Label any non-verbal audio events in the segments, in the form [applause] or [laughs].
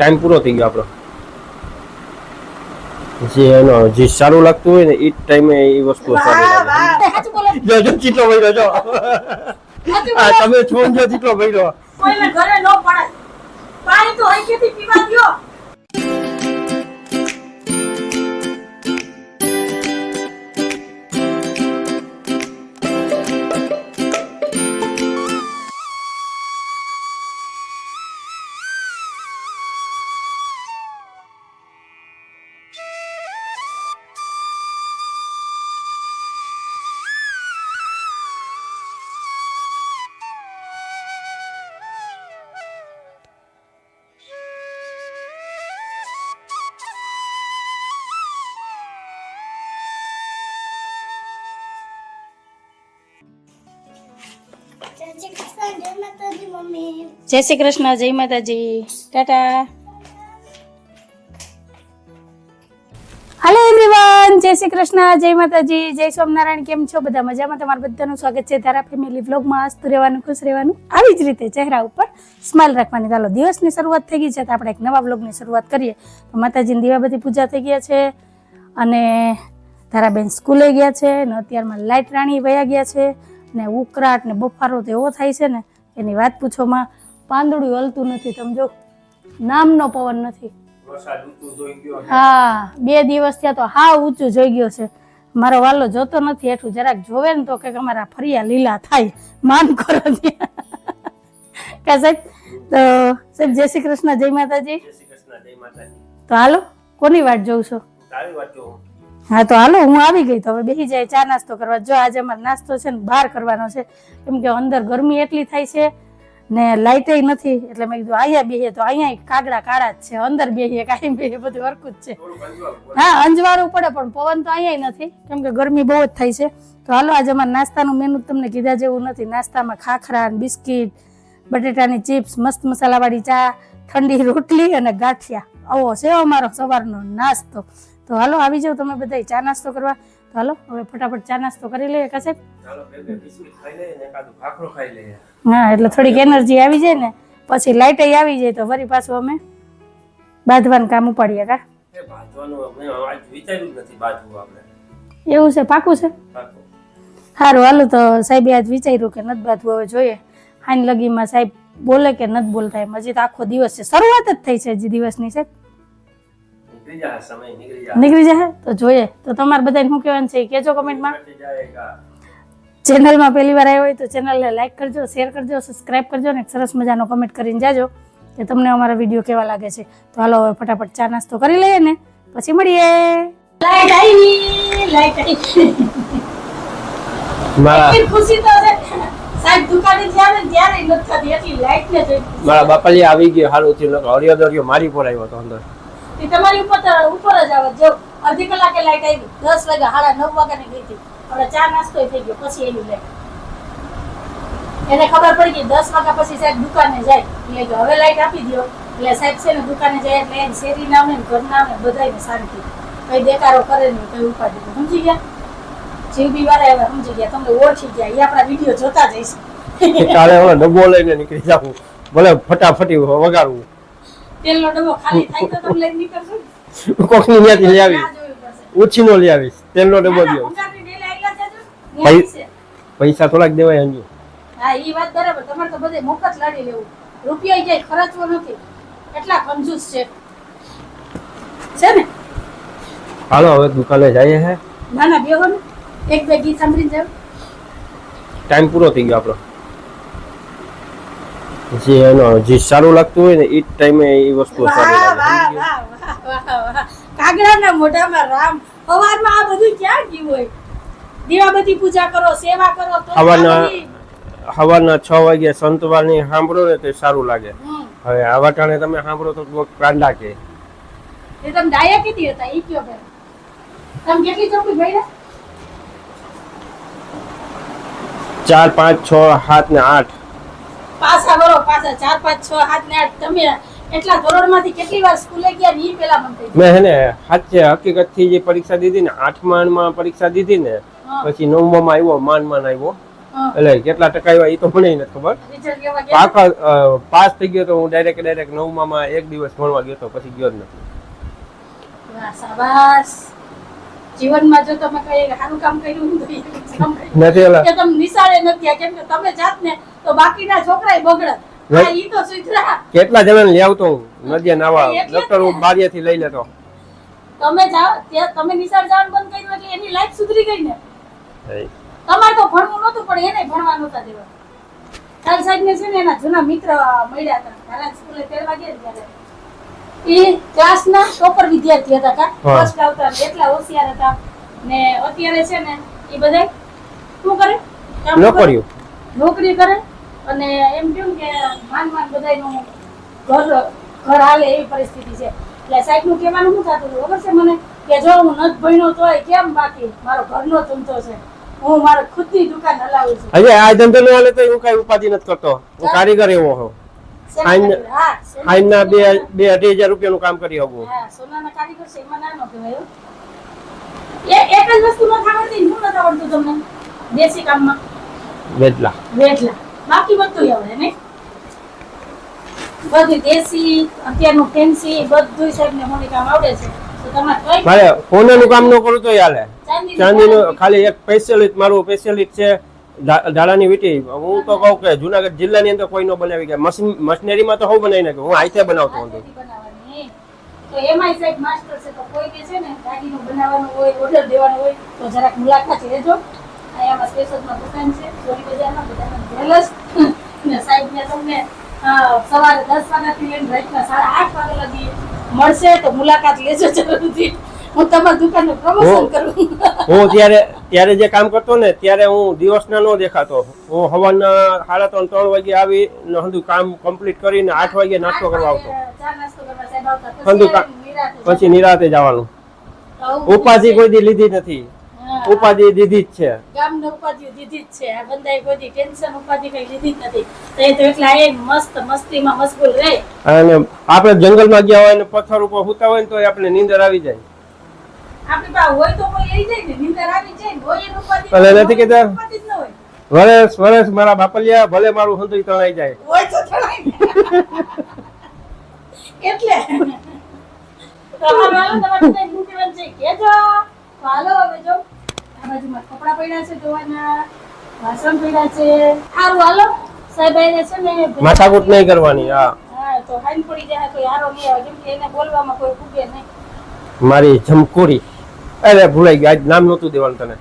Time પૂરો થઈ ગયો આપણો. જે એનો જે સારું લાગતું હોય ને એ જ ટાઈમે એ વસ્તુ સારી લાગે. જો જો ચીટલો ભર્યો જો. આ તમે છો જો ચીટલો ભર્યો. કોઈને ઘરે ન પડે પાણી તો અહીંથી પીવા દ્યો. જય શ્રી કૃષ્ણ, જય માતાજી. ટાટા. હેલો એવરીવન જય શ્રી કૃષ્ણ, જય માતાજી, જય સ્વામિનારાયણ. કેમ છો? બધા મજામાં? તમારું બધાનું સ્વાગત છે તારા ફેમિલી વ્લોગમાં હસ્ત રહેવાનું, ખુશ રહેવાનું. આવી જ રીતે ચહેરા ઉપર સ્માઇલ રાખવાની. ચાલો દિવસની શરૂઆત થઈ ગઈ છે. તો આપણે એક નવા વ્લોગની શરૂઆત કરીએ. તો માતાજીની દીવાબત્તી પૂજા થઈ ગયા છે. અને ધારાબેન સ્કૂલે ગયા છે. ને અત્યારમાં લાઇટ રાણી વયા ગયા છે. ને ઉકરાટ ને બફારો તો એવો થાય છે ને. એની વાત પૂછોમાં પાંદડું હલતું નથી તમે જો નામનો પવન નથી. હા બે દિવસ ત્યાં તો હા ઊંચું જોઈ ગયો છે. મારો વાલો જોતો નથી એટલું જરાક જોવે ને તો કે અમારા ફરિયા લીલા થાય. માન કરો કે સાહેબ? તો સાહેબ જય શ્રી કૃષ્ણ જય માતાજી. તો હાલો કોની વાત જોઉં છો? હા તો હાલો હું આવી ગઈ તો હવે બેસી જાય ચા નાસ્તો કરવા. જો આજે અમારો નાસ્તો છે ને બહાર કરવાનો છે. કેમ કે અંદર ગરમી એટલી થાય છે ને લાઇટે નથી. એટલે મેં કીધું અહીંયા બેહીએ તો અહીંયા કાગડા કાળા જ છે. અંદર બેહીએ કાંઈ બેહીએ બધું હરકું જ છે. હા અંજવાળું પડે પણ પવન તો અહીંયા નથી. કેમ કે ગરમી બહુ જ થાય છે. તો હાલો આજે અમારા નાસ્તાનું મેનુ તમને કીધા જેવું નથી. નાસ્તામાં ખાખરા બિસ્કીટ બિસ્કિટ બટેટાની ચિપ્સ મસ્ત મસાલાવાળી ચા ઠંડી રોટલી અને ગાંઠિયા. આવો છે અમારો સવારનો નાસ્તો. તો હાલો આવી જાઓ તમે બધા ચા નાસ્તો કરવા. તો હાલો હવે ફટાફટ ચા નાસ્તો કરી લઈએ કાસે હા એટલે થોડીક એનર્જી આવી જાય ને પછી લાઇટ આવી જાય તો ફરી પાછું અમે બાંધવાનું કામ ઉપાડીએ કા? એવું છે પાકું છે? સારું હાલો તો સાહેબે આજ વિચાર્યું કે નથી બાંધવું હવે જોઈએ. હાઈન લગીમાં સાહેબ બોલે કે નથી બોલતા એમ. હજી તો આખો દિવસ છે. શરૂઆત જ થઈ છે હજી દિવસની સાહેબ. નીકળી જાય તો જોઈએ. તો તમારે બધાને શું કહેવાનું છે એ કહેજો કમેન્ટમાં. ચેનલમાં પહેલી વાર આવ્યો હોય તો ચેનલને લાઈક કરજો શેર કરજો સબસ્ક્રાઇબ કરજો ને એક સરસ મજાનો કમેન્ટ કરીને જાજો કે તમને અમારા વીડિયો કેવા લાગે છે. તો હાલો હવે ફટાફટ ચા નાસ્તો કરી લઈએ ને પછી મળીએ. લાઈટ આવી. લાઈટ આવી. મારા ખુશી તો છે. સાહેબ દુકાને જ્યારે ને ત્યારે નથી થતી. એટલી લાઈટ ને જોઈ. મારા બાપાજી આવી ગયો હાલ થયું હરિયો દરિયો મારી પર આવ્યો હતો અંદર. એ તમારી ઉપર ઉપર જ આવે. જો અડધી કલાકે લાઈટ આવી, દસ વાગ્યા સાડા નવ વાગ્યાની ગઈ હતી. હવે ચા નાસ્તો થઈ ગયો, પછી એની લાઈટ એને ખબર પડી કે દસ વાગ્યા પછી સાહેબ દુકાને જાય. એટલે હવે લાઈટ આપી દો એટલે સાહેબ છે ને દુકાને જાય એટલે એને શેરી નામ ઘર નામ બધાને શાંતિ. કઈ દેકારો કરે નહીં, કઈ ઉપાડી. સમજી ગયા? જીવબી વાળા એવા સમજી ગયા. તમને ઓળખી ગયા. એ આપણા વીડિયો જોતા જઈશું કાલે હવે ડબ્બો લઈને નીકળી જાઉં. ભલે ફટાફટી વગાડવું તેલનો ડબ્બો ખાલી થાય તો તમે લઈને નીકળશો કોકની ત્યાંથી લઈ આવી ના જોવી પડશે ઓછીનો લઈ આવીશ. તેલનો ડબ્બો દો. પૈસા થોડાક દેવાય અંજુ હા એ વાત બરાબર. તમારે તો બધે મફત લાડી લેવું. રૂપિયા જાય ખર્ચવો નથી. એટલા કંજૂસ છે. છે ને? હાલો હવે દુકાને જઈએ હે. ના ના બેહો ને એક બે ગીત સાંભળીને જાવ ટાઈમ પૂરો થઈ ગયો આપણો. જે એનો જે સારું લાગતું હોય ને એ જ ટાઈમે એ વસ્તુ સારી વાહ લાગે. વાહ વાહ વાહ વાહ વાહ. કાગડાના મોઢામાં રામ. સવારમાં આ બધું ક્યાં ગયું હોય? દીવાબત્તી પૂજા કરો સેવા કરો તો સવારના- સવારના છ વાગે સંતવાણી સાંભળો ને તો સારું લાગે. હવે આવા ટાણે તમે સાંભળો તો કાંડા કે. એ તમે ડાયા કેટલી હતા? એ કયો ભાઈ. તમે કેટલી ચોપડી ભાઈ ચાર પાંચ છ સાત ને આઠ. પાછા વરો પાછા ચાર પાંચ છ સાત ને આઠ તમે એટલા ધોરણમાંથી કેટલી વાર સ્કૂલે ગયા ની પેલા મને મેં હે ને સાચે હકીકતથી જે પરીક્ષા દીધી ને આઠમા માં પરીક્ષા દીધી ને પછી નવમા માં આવ્યો માન માન આવ્યો એટલે કેટલા ટકા આવ્યા એ તો મને નથી ખબર. પાકા પાસ થઈ ગયો તો હું ડાયરેક્ટ ડાયરેક્ટ નવમામાં એક દિવસ ભણવા ગયો તો પછી ગયો જ નથી. શાબાશ. જીવનમાં જો તમે કઈ સારું કામ કર્યું. નથી કે તમે નિશાળે નથી કેમ કે તમે જાત ને તો બાકીના છોકરાય બગડે. કેટલા જણાને લઈ આવતો નદીએ નાવા ડોક્ટર હું ને. બારીએથી લઈ લેતો. તમે જાઓ ત્યાં તમે નિશાળ જવાનું બંધ કર્યું એટલે એની લાઈફ સુધરી ગઈ ને. તમારે તો ભણવું નહોતું પણ એને ભણવા નહોતા દેવા. કાલ સાહેબ ને છે ને એના જૂના મિત્ર મળ્યા હતા. મારા સ્કૂલે પહેરવા ગયા ત્યારે. ક્લાસના ટોપર વિદ્યાર્થી હતા કા? ફર્સ્ટ આવતા એટલા હોશિયાર હતા. ને અત્યારે છે ને એ બધા શું કરે? નોકરીઓ. નોકરી કરે. અને એમ કેમ કે માન માન બધાયનું ઘર ઘર હાલે એવી પરિસ્થિતિ છે. એટલે સાહેબનું કહેવાનું શું થતું ખબર છે મને? કે જો હું નથી ભણ્યો તોય કેમ બાકી? મારો ઘરનો ધંધો છે. હું મારો ખુદની દુકાન હલાવું છું. અરે આ ધંધો ન હાલે તો હું કઈ ઉપાધિ નથી કરતો. હું કારીગર એવો? હા, આઈના બે બે અઢી હજાર રૂપિયાનું કામ કરી શકું સોનાના કારીગર છે એમાં નાનો કહેવાય એ એક જ વસ્તુ નથી આવડતી શું નથી આવડતું તમને? દેશી કામમાં. વેદલા વેઠલા બાકી બધું આવડે નહીં? બધું દેશી અત્યારનું ફેન્સી બધું સાહેબ ને મને કામ આવડે છે. તો તમારે કઈ મારે સોનાનું કામ ન કરું તો ચાલે ચાંદીનું ખાલી એક સ્પેશિયલિસ્ટ મારું સ્પેશિયલિસ્ટ છે. ઢાળાની વીટી. હું તો કહું કે જુનાગઢ જિલ્લાની અંદર કોઈ ન બનાવી કે મશીન મશીનરીમાં તો હું બનાવી નાખ્યું હું હાથે બનાવતો હતો તો. મળશે, તો મુલાકાત લેજો જરૂરથી. હું તમારી દુકાનનું પ્રમોશન કરું. હું ત્યારે ત્યારે જે કામ કરતો ને ત્યારે હું દિવસના નો દેખાતો. હું સવારના સાડા ત્રણ ત્રણ વાગે આવી ને હંધું કામ કમ્પ્લીટ કરીને આઠ વાગે નાસ્તો કરવા આવતો. હંધું પછી નિરાતે જવાનું. ઉપાધિ કોઈ દી લીધી નથી. ઉપાધિ દીધી જ છે. ગામને ઉપાધિ દીધી જ છે. આ બંદાએ કોઈ દી ટેન્શન ઉપાધિ કઈ લીધી જ નથી. તો એ તો એકલા એ મસ્ત મસ્તીમાં મશગુલ રહે. અને આપણે જંગલમાં ગયા હોય ને પથ્થર ઉપર સુતા હોય ને તો આપણે નીંદર આવી જાય. ભલે નથી કેતા વરસ વરસ મારા બાપલિયા ભલે મારું હંધું તણાઈ જાય. હોય તો એટલે. તમારું હાલો તમારે છે. કહેજો. તો હાલો હવે જો. આ બાજુમાં કપડાં પડ્યા છે ધોવાના. વાસણ પડ્યા છે. સારું હાલો. સાહેબ એને છે ને માથાકૂટ નહીં કરવાની હા. હા તો હાઈન પડી જાય તો યારો આવે. કેમ કે એને બોલવામાં કોઈ ફૂગે નહીં. મારી જમકુરી અરે ભૂલાઈ ગયું. આજ નામ નહોતું દેવાનું તને.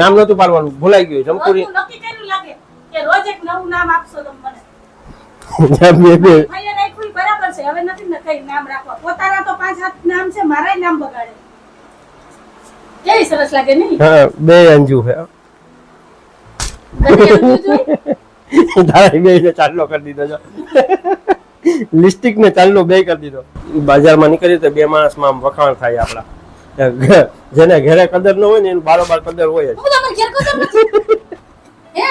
નામ નહોતું પાડવાનું. ભૂલાઈ ગયું. જમકુરી નક્કી કર્યું લાગે કે રોજ એક નવું નામ આપશો તમે મને. બે બે. ભાઈએ રાખ્યું ઈ બરાબર છે. હવે નથી ને કઈ નામ રાખવા. પોતાના તો પાંચ સાત નામ છે મારાય નામ બગાડે. કેવી સરસ લાગે નહીં હા બે અંજુ છે? તારા બે ને ચાંદલો કરી દીધો બાજારમાં લિપસ્ટિક ને ચાંદલો બે કરી દીધો. બજારમાં નીકળી તો બે માણસમાં માં વખાણ થાય આપણા. [laughs] જેને ઘરે કદર ન હોય ને એનું બારોબાર કદર હોય હું હે?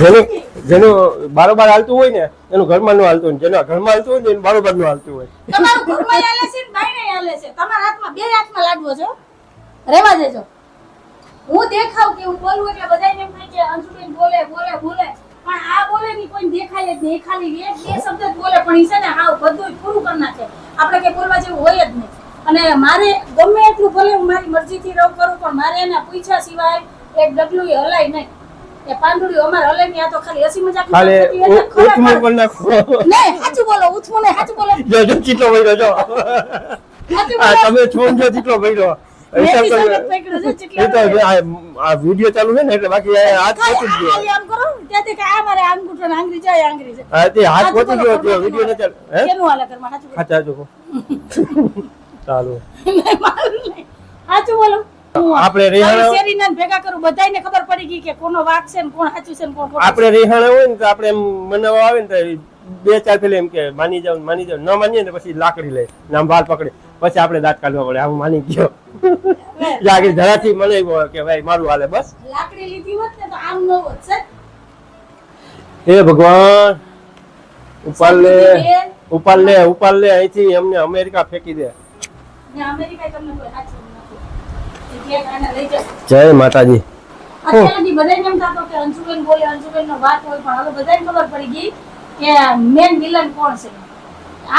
જેનું જેનું બારોબાર હાલતું હોય ને એનું ઘરમાં નું હાલતું હોય જેનું ઘરમાં હાલતું હોય ને એનું બારોબારનું હાલતું હોય. તમારું ઘરમાં હાલે છે ને બાયણે હાલે છે? તમારા હાથમાં બે હાથમાં લાડવો છો? રેવા દેજો. હું દેખાવ કે હું બોલું એટલે બધાને એમ થાય કે અંજુબેન બોલે બોલે બોલે. પણ આ બોલે ની કોઈ દેખાય જ નહીં. ખાલી એક બે શબ્દ બોલે પણ ઈ છે ને હાવ બધું પૂરું કરી નાખે. આપણે કે બોલવા જેવું હોય જ નહીં. અને મારે ગમે એટલું ભલે હું મારી મરજીથી રહું કરું પણ મારે એના પૂછ્યા સિવાય એક ડગલું હલાય નહીં. એ પાંદડું અમારે હલાય નહીં આ તો ખાલી હસી મજાક ખાલી ઉથમો બોલ નાખો. નહીં સાચું બોલો ઉથમો ને સાચું બોલો. જો જો ચીટલો ભઈરો જો. આ તમે છોન જો ચીટલો આ વીડિયો ચાલુ છે ને એટલે બાકી હાથ પહોંચી ગયો. આમ કરો ત્યાંથી કે આ મારે અંગૂઠો ને આંગળી જાય આંગરી છે હા, તે હાથ પહોંચી ગયો વીડિયો ન ચાલ. હે? કેનું હાલે ઘરમાં સાચું બોલો. ચાલુ. સાચું બોલો. આપણે રિહાણા શેરીના ભેગા કરું બધાને ખબર પડી ગઈ કે કોનો વાક છે ને કોણ સાચું છે ને કોણ આપણે રિહાણા હોય ને તો આપણે એમ મનાવવા આવે ને તો બે ચાર પેલે એમ કે માની જાવ માની જાવ ન. માનીએ ને પછી લાકડી લે નામ આમ પકડે. પછી આપણે દાંત કાઢવા પડે આવું માની ગયો. લાકડી ધરાથી મને કે ભાઈ મારું હાલે બસ. લાકડી લીધી હોત ને તો આમ ન હોત સર હે ભગવાન ઉપાલ લે ઉપાલ લે ઉપાલ લે અહીંથી અમને અમેરિકા ફેંકી દે. જય માતાજી. અત્યાર સુધી બધાને એમ થતું કે અંશુબેન બોલે અંશુબેન નો વાત હોય પણ હવે બધાને ખબર પડી ગઈ કે મેન વિલન કોણ છે?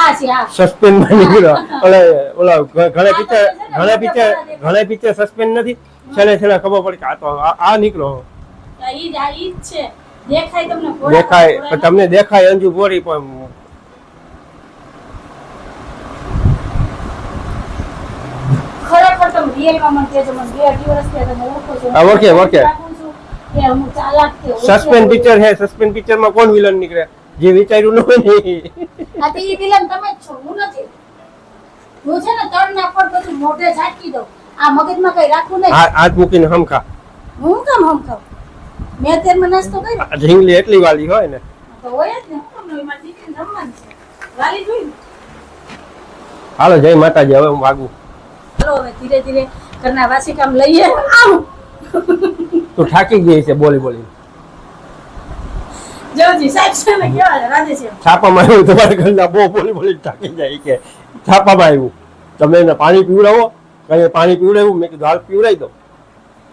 આ છે આ. સસ્પેન્ડમાં નીકળ્યો. ઓલા ઓલા ઘણા પિક્ચર ઘણા પિક્ચર ઘણા પિક્ચર સસ્પેન્ડ નથી. છેલ્લે છેલ્લે ખબર પડી કે આ તો આ નીકળો. ઈ જ આ ઈ જ છે. દેખાય તમને દેખાય તમને દેખાય અંજુ બોરી પણ ખરેખર તમે રિયલમાં મને કહેજો મને બે અઢી વર્ષ થયા તમે ઓળખો ઓળખે, સસ્પેન્ડ પિક્ચર હે સસ્પેન્ડ પિક્ચરમાં કોણ વિલન નીકળે? જે વિચાર્યું ન હોય આ તો વિલન તમે જ છો હું નથી. હું છે ને તણ ના પર બધું મોઢે ઝાટકી દઉં. આ મગજમાં કઈ રાખવું નહીં. આ હાથ મૂકીને હમખા. હું કેમ હમખા મેં તેરમાં નાસ્તો કર્યો. ઢીંગલી એટલી વાલી હોય ને. તો હોય જ ને. હું નહીં? જમવાનું છે. વાલી જોઈ હાલો જય માતાજી હવે હું વાગું. ચાલો હવે ધીરે ધીરે ઘરના વાસી કામ લઈએ. આવું તો થાકી ગઈ છે બોલી બોલી. જોજી સાહેબ છે ને કેવા રાધે છે છાપામાં આવ્યું તમારા ઘરના બહુ બોલી બોલી થાકી જાય કે છાપામાં આવ્યું. તમે એને પાણી પીવડાવો કઈ પાણી પીવડાવ્યું મેં કીધું હાલ પીવડાવી દો.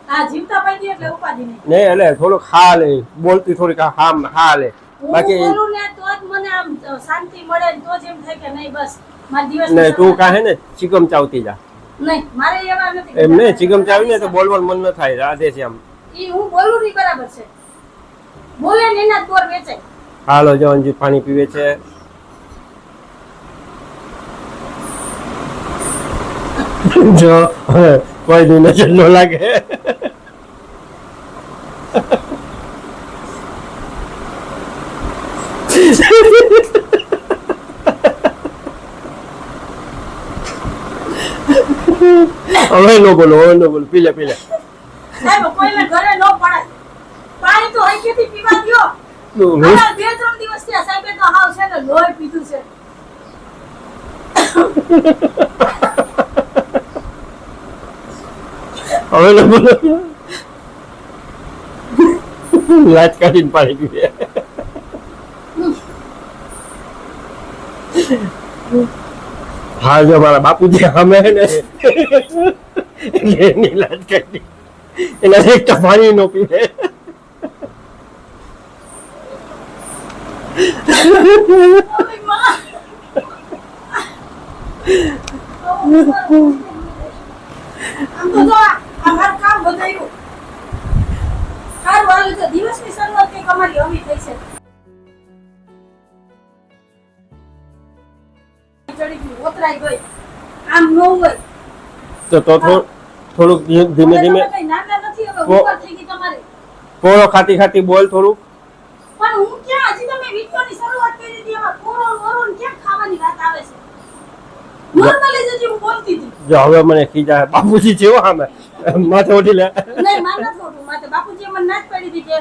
આ જીવતા પાડી એટલે ઉપાધિ નહીં. ને એટલે થોડુંક હા લે બોલતી થોડીક હા હા લે બાકી મને આમ શાંતિ મળે તો જ એમ થાય કે નહીં બસ મારા દિવસ ને તું કાહે ને ચિકમ ચાવતી જા. એમ ને ચિકમ ચાવી ને તો બોલવાનું મન ન થાય રાધે છે આમ. ઈ હું બોલું નહીં બરાબર છે. બોલે ને એના જ બોર હાલો જવાનજી પાણી પીવે છે. જો કોઈ દી નજર ન લાગે. હવે નો બોલો હવે નો બોલો પીલે પીલે. સાહેબ કોઈને ઘરે ન પડાય. પાણી તો અહીંથી પીવા દ્યો. બે ત્રણ દિવસ થયા સાહેબે તો હાવ છે ને લોહી પીધું છે. હવે નો બોલો. લાજ કાઢીને પાણી પીવે. હા જો મારા બાપુજી અમે ને. એની લાજ કાઢી. એના એક પાણી નો પીવે. દિવસની શરૂઆત કંઈક અમારી અમી થઈ છે. ચડી ગયું ઓતરાઈ ગઈ. આમ ન હોય. તો તો થોડુંક ધીમે ધીમે પોળો ખાતી ખાતી બોલ થોડુંક. પણ હું ક્યાં? હજી તમે વિડીયોની શરૂઆત કરી દીધી એમાં પોળો ઓરો ક્યાં ખાવાની વાત આવે છે? નોર્મલી જ હું બોલતી હતી. જો હવે મને ખીજા બાપુજી જેવો સામે. માથે ઉઠી લે. નહીં માથે બાપુજીએ મને ના જ પાડી હતી કે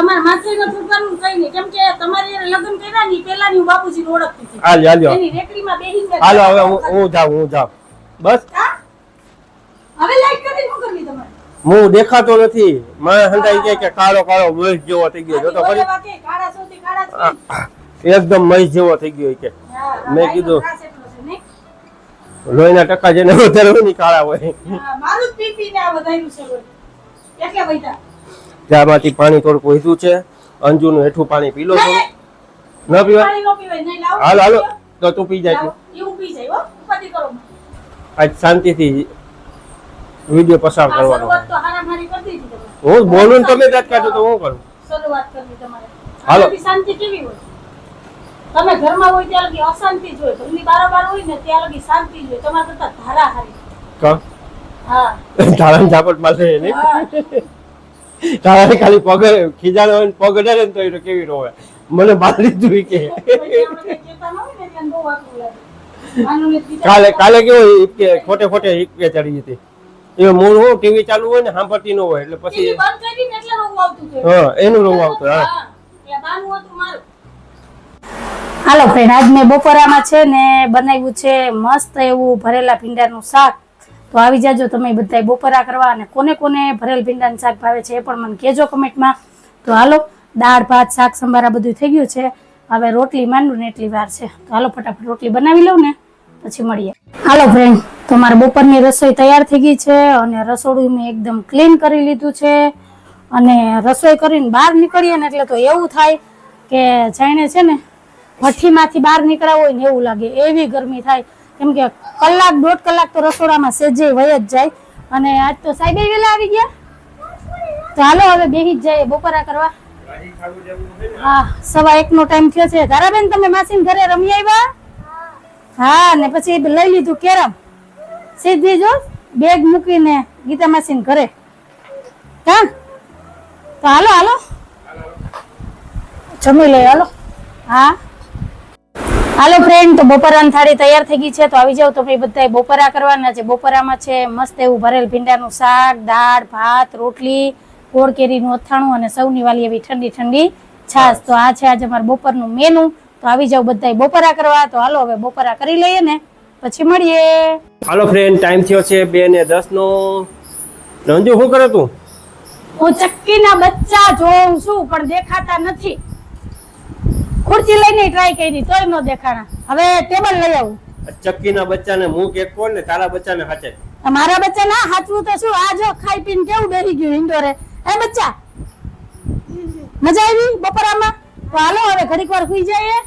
તમારે માથે ન થૂકવાનું કઈ નહીં. કેમ કે તમારે લગ્ન કર્યા ની પેલા ની બાપુજી ને ઓળખતી હતી. હાલ હાલ એની રેકડીમાં બેહી ગયા હાલો હવે હું હું જાઉં હું જાઉં. બસ. હવે લાઈટ કરી શું કરવી તમારે? હું દેખાતો નથી. મને હંધાઈ જાય કે કાળો કાળો મહેશ જેવો થઈ ગયો. જો તો વાકે, કાળા સૌથી કાળા એકદમ મહેશ જેવો થઈ ગયો કે હા, મેં કીધું. છે? લોહીના ટકા જેને વધારે કાળા હોય. મારું પીપી ને આ વધાર્યું છે એટલે વૈધા. ત્યાંમાંથી પાણી થોડુંક વધ્યું છે. અંજુનું હેઠું પાણી પી લો છો. ન પીવા. હાલો હાલો. તો તું પી જાય. આજ શાંતિથી વીડિયો પસાર કરવાનો. હું બોલું તમે દાંત કાઢો તો હું કરું? હાલો. શાંતિ કેવી હોય? તમે ઘરમાં હોય ત્યાં લગી અશાંતિ જ હોય. ઘરની બારોબાર હોય ને ત્યાં લગી શાંતિ જ હોય. તમારા કરતા ધારા હારી હા. તારા ઝાપટ મારે નહીં. તારા ખાલી પગ ખીજાણો હોય ને પગ અડે ને તો એ કેવી રોવે મને બાર દીધું કે. હોય કાલે કાલે કેવું હિપકે ખોટે ખોટે હિપકે ચડી હતી. એ મૂળ હું ટીવી ચાલુ હોય ને સાંભળતી ન હોય એટલે પછી બંધ કરીને એટલે રોવું આવતું હતું. હા એનું રોવું આવતું હા. હા, એટલે બાનું હતું મારું. હાલો ફ્રેન્ડ આજ મેં બપોરામાં છે ને બનાવ્યું છે મસ્ત એવું ભરેલા ભીંડાનું શાક. તો આવી જાજો તમે બધા બપોરા કરવા અને કોને કોને ભરેલ ભીંડાનું શાક ભાવે છે એ પણ મને કહેજો કમેન્ટમાં. તો હાલો, દાળ, ભાત, શાક, સંભારા બધું થઈ ગયું છે. હવે રોટલી માંડું ને એટલી વાર છે. તો હાલો, ફટાફટ રોટલી બનાવી લઉં ને, પછી મળીએ. હાલો ફ્રેન્ડ તો મારા બપોરની રસોઈ તૈયાર થઈ ગઈ છે અને રસોડું મેં એકદમ ક્લીન કરી લીધું છે. અને રસોઈ કરીને બહાર નીકળીએ ને એટલે તો એવું થાય કે જાણે છે ને, ભઠ્ઠીમાંથી બહાર નીકળ્યા હોય ને એવું લાગે. એવી ગરમી થાય. કેમ કે કલાક દોઢ કલાક તો રસોડામાં સેજે વય જ જાય. અને આજ તો સાહેબ વેલા આવી ગયા. તો હાલો હવે બેહી જ જાય બપોરા કરવા. હા, સવા એક નો ટાઈમ થયો છે. ધારાબેન, તમે માસીન ઘરે રમી આવ્યા? હા, ને પછી લઈ લીધું કેરમ. સીધી જો બેગ મૂકીને ગીતા માસીન ઘરે. હા તો હાલો હાલો. જમી લઈ હાલો. હા. હાલો ફ્રેન્ડ તો બપોરાની થાળી તૈયાર થઈ ગઈ છે તો આવી જાવ તમે બધા બપોરા કરવાના છે. બપોરામાં છે મસ્ત એવું ભરેલ ભીંડાનું શાક દાળ ભાત રોટલી ગોળ કેરીનું અથાણું અને સૌની વાલી એવી ઠંડી ઠંડી છાશ. તો આ છે આજે અમારું બપોરનું મેનુ તો આવી જાવ બધા બપોરા કરવા. તો હાલો હવે બપોરા કરી લઈએ ને પછી મળીએ. હાલો ફ્રેન્ડ ટાઈમ થયો છે બે ને દસ નો. રંજુ શું કરે તું? હું ચક્કીના બચ્ચા જોઉં છું પણ દેખાતા નથી. ખુરચી લઈને ટ્રાય કરી તોય ન દેખાણા. હવે ટેબલ લઈ આવું. ચક્કીના બચ્ચાને મુખ એક કોણ ને તારા બચ્ચાને હાચે. મારા બચ્ચા ના હાચવું તો શું? આ જો ખાઈ પીને કેવું બેસી ગયું ઇન્ડોરે એ બચ્ચા? મજા આવી બપોરામાં? તો હાલો હવે ઘડીક વાર સુઈ જઈએ.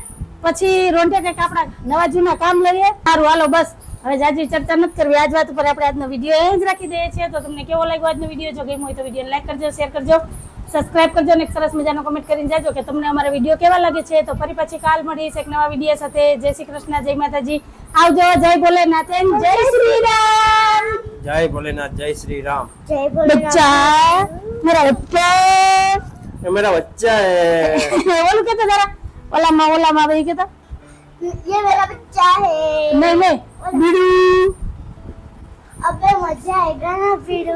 પછી રોંઢે કંઈક આપણા નવા જૂના કામ લઈએ. સારું હાલો બસ. હવે જાજી ચર્ચા નથી કરવી. આજ વાત ઉપર આપણે આજનો વીડિયો એ જ રાખી દઈએ છીએ. તો તમને કેવો લાગ્યો આજનો વીડિયો જો ગમ્યો હોય તો વીડિયો લાઈક કરજો શેર કરજો. સબસ્ક્રાઇબ કરજો અને એક સરસ મજાનો કમેન્ટ કરીને જાજો કે તમને અમારા વિડીયો કેવા લાગે છે તો ફરી પછી કાલ મળીશ એક નવા વિડીયો સાથે જય શ્રી કૃષ્ણ જય માતાજી આવજો જય ભોલેનાથ and જય શ્રી રામ જય ભોલેનાથ જય શ્રી રામ જય ભોલેનાથ બચ્ચા મેરા બચ્ચા એ મેરા બચ્ચા હે ઓલું કેતા જરા ઓલામાં ઓલામાં ભાઈ કેતા ये मेरा बच्चा है નહીં નહીં બીડું अबे मजा आएगा ना फिर